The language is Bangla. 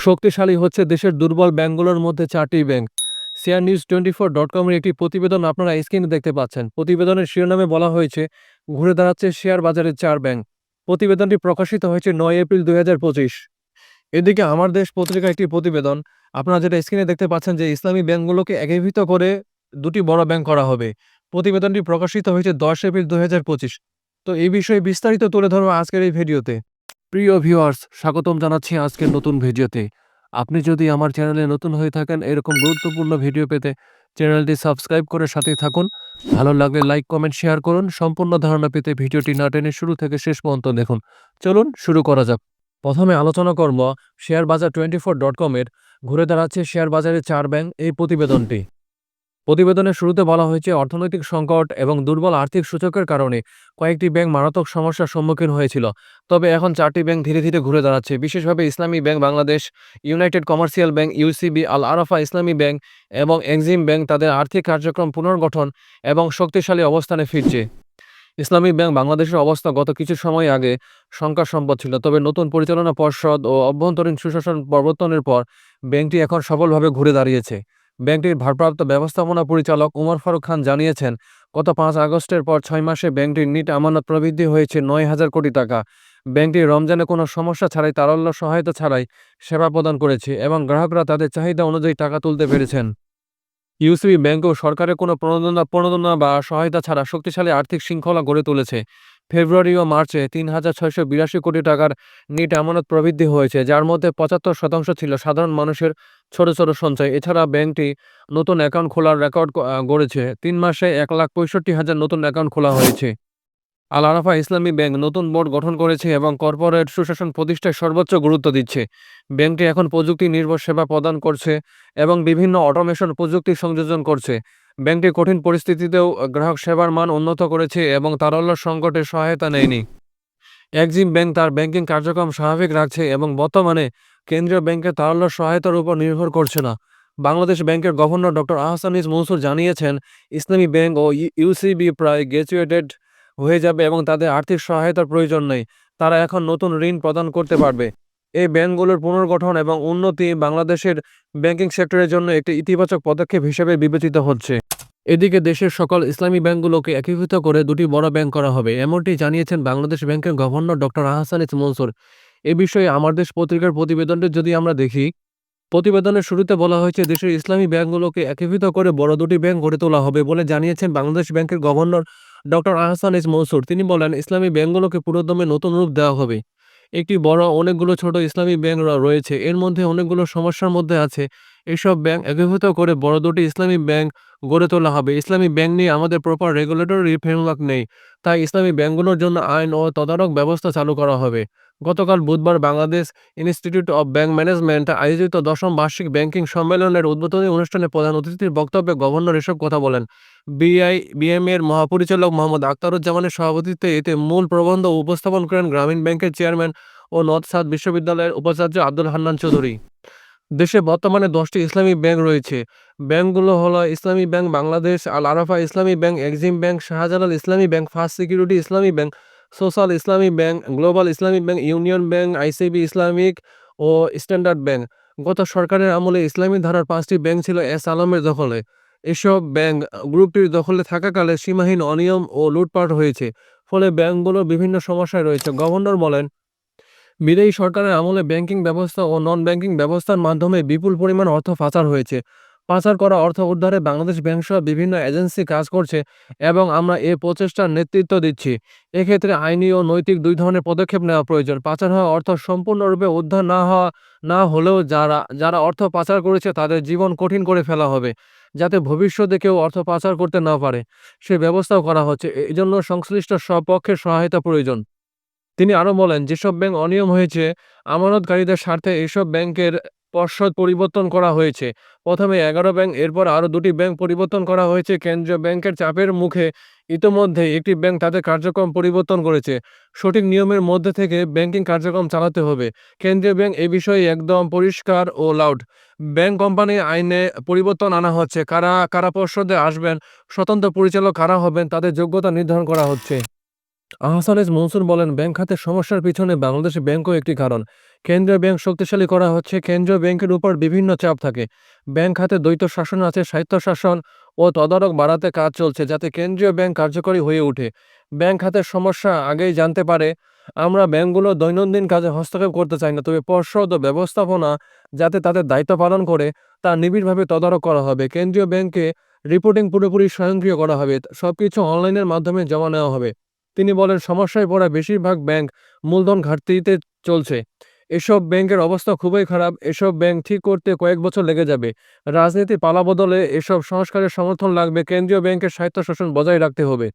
শক্তিশালী হচ্ছে দেশের দুর্বল ব্যাংকগুলোর মধ্যে চারটি bank share news twenty four dot কমের একটি প্রতিবেদন আপনারা স্ক্রিনে দেখতে পাচ্ছেন। প্রতিবেদনের শিরোনামে বলা হয়েছে, ঘুরে দাঁড়াচ্ছে শেয়ার বাজারের চার ব্যাংক প্রতিবেদনটি প্রকাশিত হয়েছে নয় এপ্রিল দুই হাজার পঁচিশ। এদিকে আমার দেশ পত্রিকার একটি প্রতিবেদন, আপনারা যেটা স্ক্রিনে দেখতে পাচ্ছেন যে ইসলামী ব্যাংকগুলোকে একীভূত করে দুটি বড় ব্যাংক করা হবে। প্রতিবেদনটি প্রকাশিত হয়েছে দশ এপ্রিল দুই তো এই বিষয়ে বিস্তারিত তুলে ধরবো আজকের এই ভিডিওতে। প্রিয় ভিউয়ার্স, স্বাগতম জানাচ্ছি আজকের নতুন ভিডিওতে। আপনি যদি আমার চ্যানেলে নতুন হয়ে থাকেন, এরকম গুরুত্বপূর্ণ ভিডিও পেতে চ্যানেলটি সাবস্ক্রাইব করে সাথে থাকুন। ভালো লাগলে লাইক, কমেন্ট, শেয়ার করুন। সম্পূর্ণ ধারণা পেতে ভিডিওটি না টেনে শুরু থেকে শেষ পর্যন্ত দেখুন। চলুন শুরু করা যাক। প্রথমে আলোচনা করব শেয়ার বাজার টোয়েন্টি ফোর ডট কমের। ঘুরে দাঁড়াচ্ছে শেয়ার বাজারের চার ব্যাংক এই প্রতিবেদনটি। প্রতিবেদনের শুরুতে বলা হয়েছে, অর্থনৈতিক সংকট এবং দুর্বল আর্থিক সূচকের কারণে কয়েকটি ব্যাংক মারাত্মক সমস্যার সম্মুখীন হয়েছিল। তবে এখন চারটি ব্যাংক ধীরে ধীরে ঘুরে দাঁড়াচ্ছে। বিশেষভাবে Islami bank Bangladesh, united commercial bank, UCB, Al Arafah Islami bank এবং এক্সিম ব্যাংক তাদের আর্থিক কার্যক্রম পুনর্গঠন এবং শক্তিশালী অবস্থানে ফিরছে। ইসলামী ব্যাংক বাংলাদেশের অবস্থা গত কিছু সময় আগে শঙ্কা সম্পদ ছিল, তবে নতুন পরিচালনা পর্ষদ ও অভ্যন্তরীণ সুশাসন প্রবর্তনের পর ব্যাংকটি এখন সফলভাবে ঘুরে দাঁড়িয়েছে। ব্যাংকটির ভারপ্রাপ্ত ব্যবস্থাপনা পরিচালক উমর ফারুক খান জানিয়েছেন, গত পাঁচ আগস্টের পর ছয় মাসে ব্যাংকটির নিট আমানত প্রবৃদ্ধি হয়েছে নয় হাজার কোটি টাকা। ব্যাংকটি রমজানে কোনো সমস্যা ছাড়াই তারল্য সহায়তা ছাড়াই সেবা প্রদান করেছে এবং গ্রাহকরা তাদের চাহিদা অনুযায়ী টাকা তুলতে পেরেছেন। ইউসিবি ব্যাংকও সরকারের কোনো প্রণোদনা প্রণোদনা বা সহায়তা ছাড়া শক্তিশালী আর্থিক শৃঙ্খলা গড়ে তুলেছে। ফেব্রুয়ারি ও মার্চে তিন হাজার ছয়শো বিরাশি কোটি টাকার নিট আমানত প্রবৃদ্ধি হয়েছে, যার মধ্যে পঁচাত্তর শতাংশ ছিল সাধারণ মানুষের ছোট ছোট সঞ্চয়। এছাড়া ব্যাংকটি নতুন অ্যাকাউন্ট খোলার রেকর্ড গড়েছে। তিন মাসে এক লাখ পঁয়ষট্টি হাজার নতুন অ্যাকাউন্ট খোলা হয়েছে। আল আরাফা ইসলামী ব্যাংক নতুন বোর্ড গঠন করেছে এবং কর্পোরেট সুশাসন প্রতিষ্ঠায় সর্বোচ্চ গুরুত্ব দিচ্ছে। ব্যাংকটি এখন প্রযুক্তি নির্ভর সেবা প্রদান করছে এবং বিভিন্ন অটোমেশন প্রযুক্তি সংযোজন করছে। ব্যাংকটি কঠিন পরিস্থিতিতেও গ্রাহক সেবার মান উন্নত করেছে এবং তারল্য সংকটে সহায়তা নেয়নি। এক্সিম ব্যাংক তার ব্যাংকিং কার্যক্রম স্বাভাবিক রাখছে এবং বর্তমানে কেন্দ্রীয় ব্যাংকের তারল্য সহায়তার উপর নির্ভর করছে না। বাংলাদেশ ব্যাংকের গভর্নর ডক্টর আহসানিস মনসুর জানিয়েছেন, ইসলামী ব্যাংক ও ইউসিবি প্রায় গ্র্যাজুয়েটেড হয়ে যাবে এবং তাদের আর্থিক সহায়তার প্রয়োজন নেই। তারা এখন নতুন ঋণ প্রদান করতে পারবে। এই ব্যাংকগুলোর পুনর্গঠন এবং উন্নতি বাংলাদেশের ব্যাংকিং সেক্টরের জন্য একটি ইতিবাচক পদক্ষেপ হিসেবে বিবেচিত হচ্ছে। এদিকে দেশের সকল ইসলামী ব্যাংকগুলোকে একীভূত করে দুটি বড় ব্যাংক করা হবে। এমনটি জানিয়েছেন বাংলাদেশ ব্যাংকের গভর্নর ডক্টর আহসানিস মনসুর। এ বিষয়ে আমার দেশ পত্রিকার প্রতিবেদনটি যদি আমরা দেখি, প্রতিবেদনের শুরুতে বলা হয়েছে, দেশের ইসলামী ব্যাংকগুলোকে একীভূত করে বড় দুটি ব্যাংক গড়ে তোলা হবে বলে জানিয়েছেন বাংলাদেশ ব্যাংকের গভর্নর ডক্টর আহসানিস মনসুর। তিনি বলেন, ইসলামী ব্যাংকগুলোকে পুরোদমে নতুন রূপ দেওয়া হবে। একটি বড়, অনেকগুলো ছোট ইসলামী ব্যাংক রয়েছে। এর মধ্যে অনেকগুলো সমস্যার মধ্যে আছে। এসব ব্যাংক একীভূত করে বড় দুটি ইসলামী ব্যাংক গড়ে তোলা হবে। ইসলামী ব্যাংক নিয়ে আমাদের প্রপার রেগুলেটরি ফ্রেমওয়ার্ক নেই। তাই ইসলামী ব্যাংকগুলোর জন্য আইন ও তদারক ব্যবস্থা চালু করা হবে। গতকাল বুধবার Bangladesh institute of bank management আয়োজিত দশম বার্ষিক ব্যাংকিং সম্মেলনের উদ্বোধনী অনুষ্ঠানে প্রধান অতিথির বক্তব্যে গভর্নর এসব কথা বলেন। বিআই, বিএম এর মহাপরিচালক মোহাম্মদ আখতারুজ্জামানের সভাপতিত্বে এতে মূল প্রবন্ধ উপস্থাপন করেন গ্রামীণ ব্যাংকের চেয়ারম্যান ও নর্থ সাউথ বিশ্ববিদ্যালয়ের উপাচার্য আব্দুল হান্নান চৌধুরী। দেশে বর্তমানে দশটি ইসলামী ব্যাংক রয়েছে। ব্যাংকগুলো হলো ইসলামী ব্যাংক বাংলাদেশ, আল Arafah Islami bank, EXIM bank, Shahjalal Islami bank, first security Islami bank, social Islami bank, global Islami bank, union bank, ICB Islamic ও স্ট্যান্ডার্ড ব্যাংক। গত সরকারের আমলে ইসলামী ধারার পাঁচটি ব্যাংক ছিল এস আলমের দখলে। এসব ব্যাংক গ্রুপটির দখলে থাকাকালে সীমাহীন অনিয়ম ও লুটপাট হয়েছে। ফলে ব্যাংকগুলো বিভিন্ন সমস্যায় রয়েছে। গভর্নর বলেন বিদায়ী সরকারের আমলে ব্যাংকিং ব্যবস্থা ও নন ব্যাংকিং ব্যবস্থার মাধ্যমে বিপুল পরিমাণ অর্থ পাচার হয়েছে। পাচার করা অর্থ উদ্ধারে বাংলাদেশ ব্যাংক সহ বিভিন্ন এজেন্সি কাজ করছে এবং আমরা এ প্রচেষ্টার নেতৃত্ব দিচ্ছি। এক্ষেত্রে আইনি ও নৈতিক দুই ধরনের পদক্ষেপ নেওয়া প্রয়োজন। পাচার হওয়া অর্থ সম্পূর্ণরূপে উদ্ধার না হওয়া, না হলেও যারা যারা অর্থ পাচার করেছে তাদের জীবন কঠিন করে ফেলা হবে, যাতে ভবিষ্যতে কেউ অর্থ পাচার করতে না পারে। সে ব্যবস্থাও করা হচ্ছে। এই জন্য সংশ্লিষ্ট সব পক্ষের সহায়তা প্রয়োজন। তিনি আরও বলেন, যেসব ব্যাংক অনিয়ম হয়েছে, আমানতকারীদের স্বার্থে এসব ব্যাংকের পর্ষদ পরিবর্তন করা হয়েছে। প্রথমে এগারো ব্যাংক, এরপর আরও দুটি ব্যাংক পরিবর্তন করা হয়েছে। কেন্দ্রীয় ব্যাংকের চাপের মুখে ইতোমধ্যে একটি ব্যাংক তাদের কার্যক্রম পরিবর্তন করেছে। সঠিক নিয়মের মধ্যে থেকে ব্যাংকিং কার্যক্রম চালাতে হবে। কেন্দ্রীয় ব্যাংক এ বিষয়ে একদম পরিষ্কার ও লাউড ব্যাংক কোম্পানি আইনে পরিবর্তন আনা হচ্ছে। কারা কারা পর্ষদে আসবেন, স্বতন্ত্র পরিচালক কারা হবেন, তাদের যোগ্যতা নির্ধারণ করা হচ্ছে। আহসান মনসুর বলেন, ব্যাংক খাতের সমস্যার পিছনে বাংলাদেশি ব্যাংকও একটি কারণ। কেন্দ্রীয় ব্যাংক শক্তিশালী করা হচ্ছে, কেন্দ্রীয় ব্যাংকের উপর বিভিন্ন চাপ থাকে। ব্যাংক খাতে দ্বৈত শাসন আছে স্বায়ত্তশাসন ও তদারক বাড়াতে কাজ চলছে যাতে কেন্দ্রীয় ব্যাংক কার্যকরী হয়ে ওঠে। ব্যাংক খাতের সমস্যা আগেই জানতে পারে। আমরা ব্যাংকগুলো দৈনন্দিন কাজে হস্তক্ষেপ করতে চাই না, তবে পর্ষদ ও ব্যবস্থাপনা যাতে তাদের দায়িত্ব পালন করে, তা নিবিড়ভাবে তদারক করা হবে। কেন্দ্রীয় ব্যাংকে রিপোর্টিং পুরোপুরি স্বয়ংক্রিয় করা হবে। সবকিছু অনলাইনের মাধ্যমে জমা নেওয়া হবে। তিনি বলেন, সমস্যায় পড়া বেশিরভাগ ব্যাংক মূলধন ঘাটতিতে চলছে। এসব ব্যাংকের অবস্থা খুবই খারাপ। এসব ব্যাংক ঠিক করতে কয়েক বছর লেগে যাবে। রাজনীতি পালা বদলে এসব সংস্কারের সমর্থন লাগবে। কেন্দ্রীয় ব্যাংকের স্বায়ত্তশাসন বজায় রাখতে হবে।